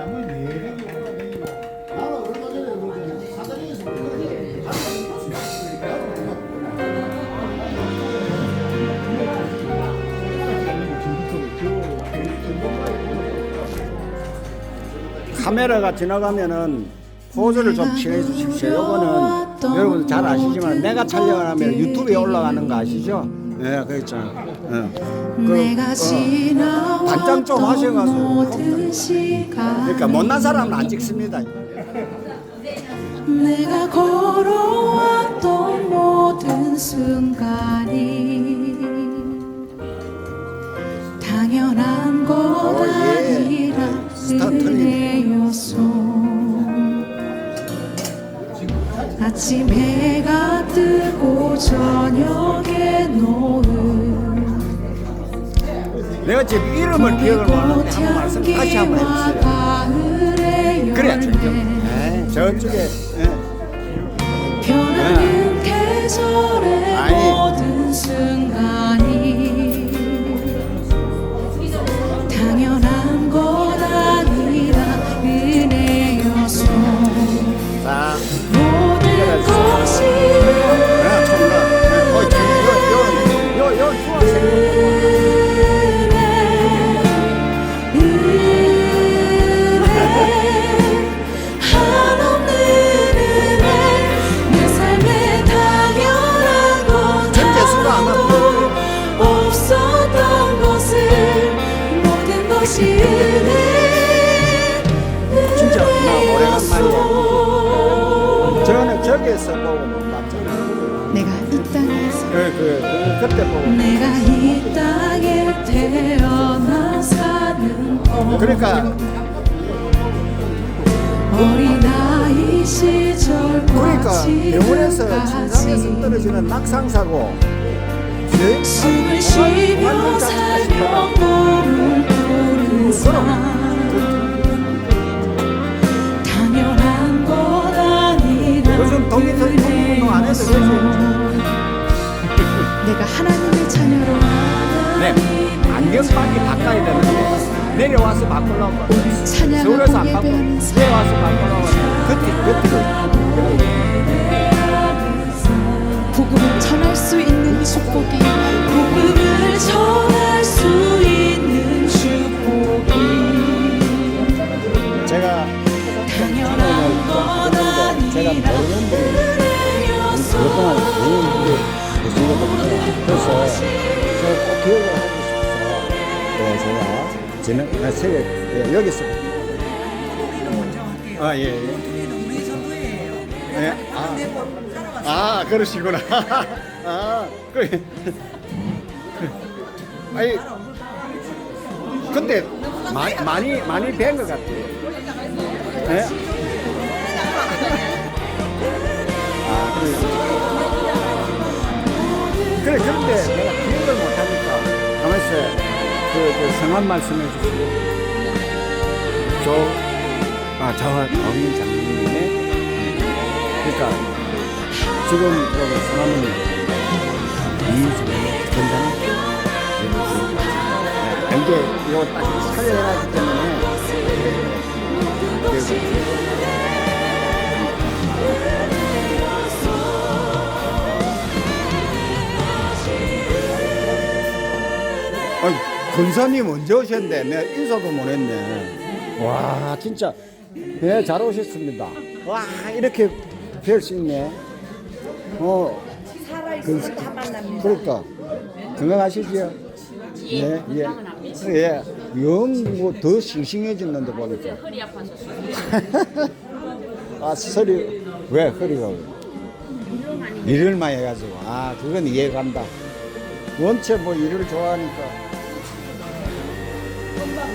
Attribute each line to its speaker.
Speaker 1: 전에 그
Speaker 2: 카메라가 지나가면은 포즈를 좀 취해 주십시오. 요거는 여러분 잘 아시지만 내가 촬영을 하면 유튜브에 올라가는 거 아시죠? 네, 그렇죠. 예. 그, 반장 좀 하셔가지고. 그러니까 못난 사람은 안 찍습니다.
Speaker 3: 내가 걸어왔던 모든 순간이 당연한 것
Speaker 2: 오, 예.
Speaker 3: 아니라. 은혜였소 아침 해가 뜨고 저녁에 노을
Speaker 2: 내가 지금 이름을 기억을 못하는데 한번 말씀 다시 한번 해주세요.
Speaker 3: 가을의
Speaker 2: 그래,
Speaker 3: 열매
Speaker 2: 저쪽. 네, 저쪽에. 예.
Speaker 3: 변하는 계절
Speaker 2: 때 보고.
Speaker 3: 내가 이 땅에 태어나 사는 법
Speaker 2: 그러니까,
Speaker 3: 어린아이
Speaker 2: 그러니까 병원에서 침상에서 떨어지는 낙상사고. 예?
Speaker 3: 숨을 쉬며 살며 몸을 푸는 삶 당연한 것 아니라
Speaker 2: 요즘 독립선 운동 안 해도 되지.
Speaker 3: 내가 하나님의 자녀로
Speaker 2: 네, 안경빨리 바꿔야 되는데 내려와서 바꾸려고 서울에서 안 바꿔. 내려와서 바꾸려고 그때 그때
Speaker 3: 복음을 전할 수 있는 축복이 복음을 전할 수 있는 축복이
Speaker 2: 제가
Speaker 3: 당연한 것
Speaker 2: 제가
Speaker 3: 아니라
Speaker 2: 모르는 분이
Speaker 3: 은혜였소
Speaker 2: 그동안 모르는 분 없어요. 그래서 제가 꼭 기억을 하고 싶어서 네, 제가 지난 아, 세계 예, 여기서 아 예. 예.
Speaker 4: 우리 전도예요.
Speaker 2: 예, 아, 아, 그러시구나. 아, 그, 아니, 근데 많이 많이 많이 뵌 것 같아요. 예? 그런데 내가 기억을 못하니까 가만있어. 그, 그 성함 말씀해 주시고. 조, 아, 저와 정인 장님의 그러니까 지금 여기 성함은 이주의 전장 이게 이거 딱 촬영해놨기 때문에 그래서 권사님 언제 오셨는데 내가 인사도 못 했네. 와, 진짜. 네, 잘 오셨습니다. 와, 이렇게 뵐 수 있네. 어,
Speaker 4: 살아있으면 다 만납니다.
Speaker 2: 그러니까. 건강하시지요? 예, 예. 예. 영, 뭐, 더 싱싱해졌는데 보니까.
Speaker 5: 허리 아파서
Speaker 2: 아, 허리, 왜 허리가 왜? 일을 많이 해가지고. 아, 그건 이해간다. 원체 뭐 일을 좋아하니까. こんばんは。